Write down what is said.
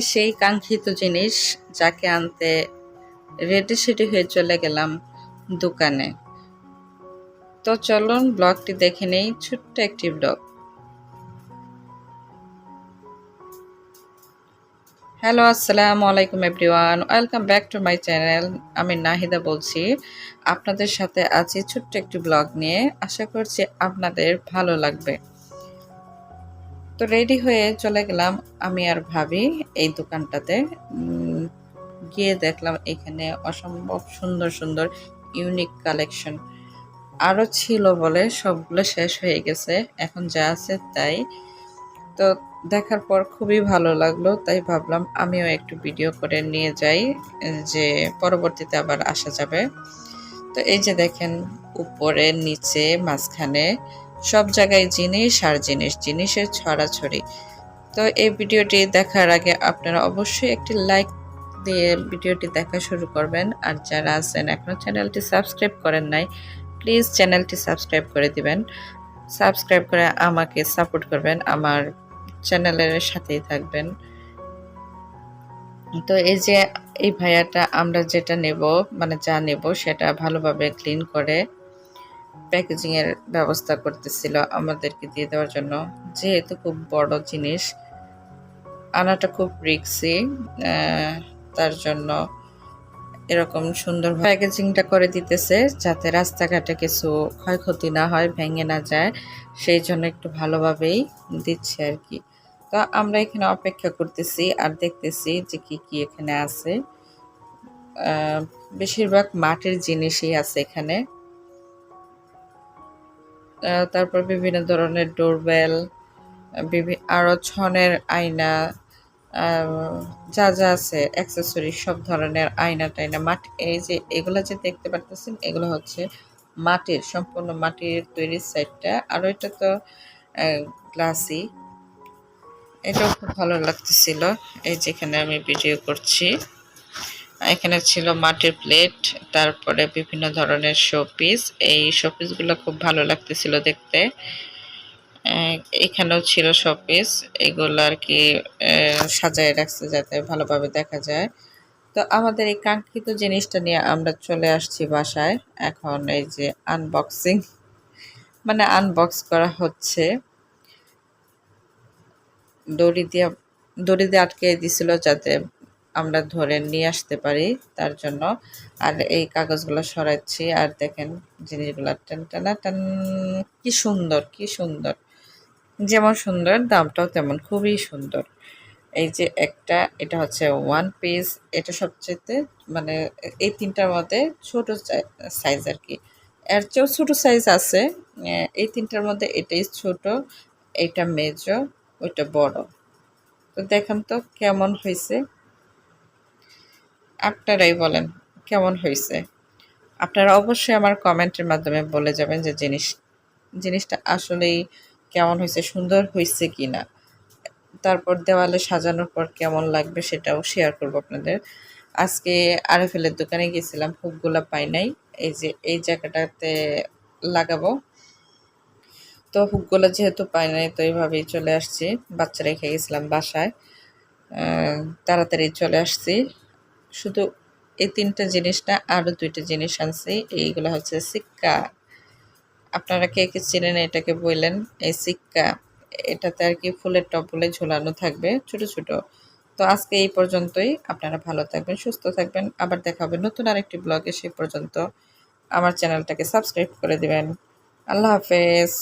সেই কাঙ্ক্ষিত জিনিস যাকে আনতে রেডি সেডি হয়ে চলে গেলাম দোকানে। তো চলুন ব্লগটি দেখে নেই, ছোট্ট একটি ব্লগ। হ্যালো, আসসালামু আলাইকুম everyone, welcome back to my channel. আমি নাহিদা বলছি, আপনাদের সাথে আছি ছোট্ট একটি ব্লগ নিয়ে। আশা করছি আপনাদের ভালো লাগবে। তো রেডি হয়ে চলে গেলাম আমি আর ভাবি এই দোকানটাতে। গিয়ে দেখলাম এখানে অসম্ভব সুন্দর সুন্দর ইউনিক কালেকশন আরও ছিল বলে সবগুলো শেষ হয়ে গেছে, এখন যা আছে তাই। তো দেখার পর খুবই ভালো লাগল, তাই ভাবলাম আমিও একটু ভিডিও করে নিয়ে যাই, যে পরবর্তীতে আবার আসা যাবে। তো এই যে দেখেন, উপরে, নিচে, মাঝখানে সব জায়গায় জিনিস আর জিনিস, জিনিসের ছড়াছড়ি। তো এই ভিডিওটি দেখার আগে আপনারা অবশ্যই একটি লাইক দিয়ে ভিডিওটি দেখা শুরু করবেন। আর যারা আছেন এখনও চ্যানেলটি সাবস্ক্রাইব করেন নাই, প্লিজ চ্যানেলটি সাবস্ক্রাইব করে দিবেন। সাবস্ক্রাইব করে আমাকে সাপোর্ট করবেন, আমার চ্যানেলের সাথেই থাকবেন। তো এই যে, এই ভাইয়াটা আমরা যেটা নেব মানে যা নেব সেটা ভালোভাবে ক্লিন করে প্যাকেজিং এর ব্যবস্থা করতেছিল আমাদেরকে দিয়ে দেওয়ার জন্য। যেহেতু খুব বড় জিনিস, আনাটা খুব রিক্সি তার জন্য এরকম সুন্দর প্যাকেজিংটা করে দিতেছে যাতে রাস্তাঘাটে কিছু ক্ষয়ক্ষতি না হয়, ভেঙে না যায়। সেই জন্য একটু ভালোভাবেই দিচ্ছে আর কি। তো আমরা এখানে অপেক্ষা করতেছি আর দেখতেছি যে কি কি এখানে আছে। বেশিরভাগ মাটির জিনিসই আছে এখানে। তারপর বিভিন্ন ধরনের ডোরবেল আরও ছনের আয়না যা যা আছে অ্যাক্সেসরি সব ধরনের আয়না টাইনা মাটি, এই যে এগুলো যে দেখতে পারতেছেন, এগুলো হচ্ছে মাটির, সম্পূর্ণ মাটির তৈরি সাইডটা। আর এটা তো গ্লাসি এটাও খুব ভালো লাগতেছিল, এই যেখানে আমি ভিডিও করছি। এখানে ছিল মাটির প্লেট, তারপরে বিভিন্ন ধরনের শোপিস। এই শোপিসগুলো খুব ভালো লাগতেছিল দেখতে। এখানেও ছিল শোপিস, এগুলো আর কি সাজায় রাখছে যাতে ভালোভাবে দেখা যায়। তো আমাদের এই কাঙ্ক্ষিত জিনিসটা নিয়ে আমরা চলে আসছি বাসায়। এখন এই যে আনবক্সিং মানে আনবক্স করা হচ্ছে। দড়ি দিয়ে দড়ি দিয়ে আটকে দিছিল যাতে আমরা ধরে নিয়ে আসতে পারি তার জন্য। আর এই কাগজগুলো সরাচ্ছি, আর দেখেন জিনিসগুলো, টান, টানা, টান, কি সুন্দর কি সুন্দর। যেমন সুন্দর, দামটাও তেমন, খুবই সুন্দর। এই যে একটা, এটা হচ্ছে ওয়ান পিস এটা সবচেয়ে মানে এই তিনটার মধ্যে ছোট সাইজ আর কি। এর চেয়েও ছোট সাইজ আছে এই তিনটার মধ্যে এটাই ছোট, এটা মেজো ওইটা বড়। তো দেখেন তো কেমন হয়েছে আপনারাই বলেন, কেমন হয়েছে? আপনারা অবশ্যই আমার কমেন্টের মাধ্যমে বলে যাবেন যে জিনিস, জিনিসটা আসলেই কেমন হয়েছে, সুন্দর হয়েছে কি না তারপর দেওয়ালে সাজানোর পর কেমন লাগবে সেটাও শেয়ার করব আপনাদের। আজকে আরএফএলের দোকানে গিয়েছিলাম, হুকগুলা পাই নাই, এই যে, এই জায়গাটাতে লাগাবো। তো হুকগুলো যেহেতু পাই নাই, তো এইভাবেই চলে আসছি। বাচ্চা রেখে গেছিলাম বাসায়। তাড়াতাড়ি চলে আসছি। শুধু এই তিনটা জিনিস না আরও দুইটা জিনিস আনছি। এইগুলো হচ্ছে সিক্কা। আপনারা কে কে চেনেন এটাকে বললেন? এই সিক্কা, এটাতে আর কি ফুলের টপলে ঝোলানো থাকবে, ছোট ছোট। তো আজকে এই পর্যন্তই। আপনারা ভালো থাকবেন, সুস্থ থাকবেন। আবার দেখা হবে নতুন আরেকটি ব্লগে সেই পর্যন্ত আমার চ্যানেলটাকে সাবস্ক্রাইব করে দিবেন। আল্লাহ হাফেজ।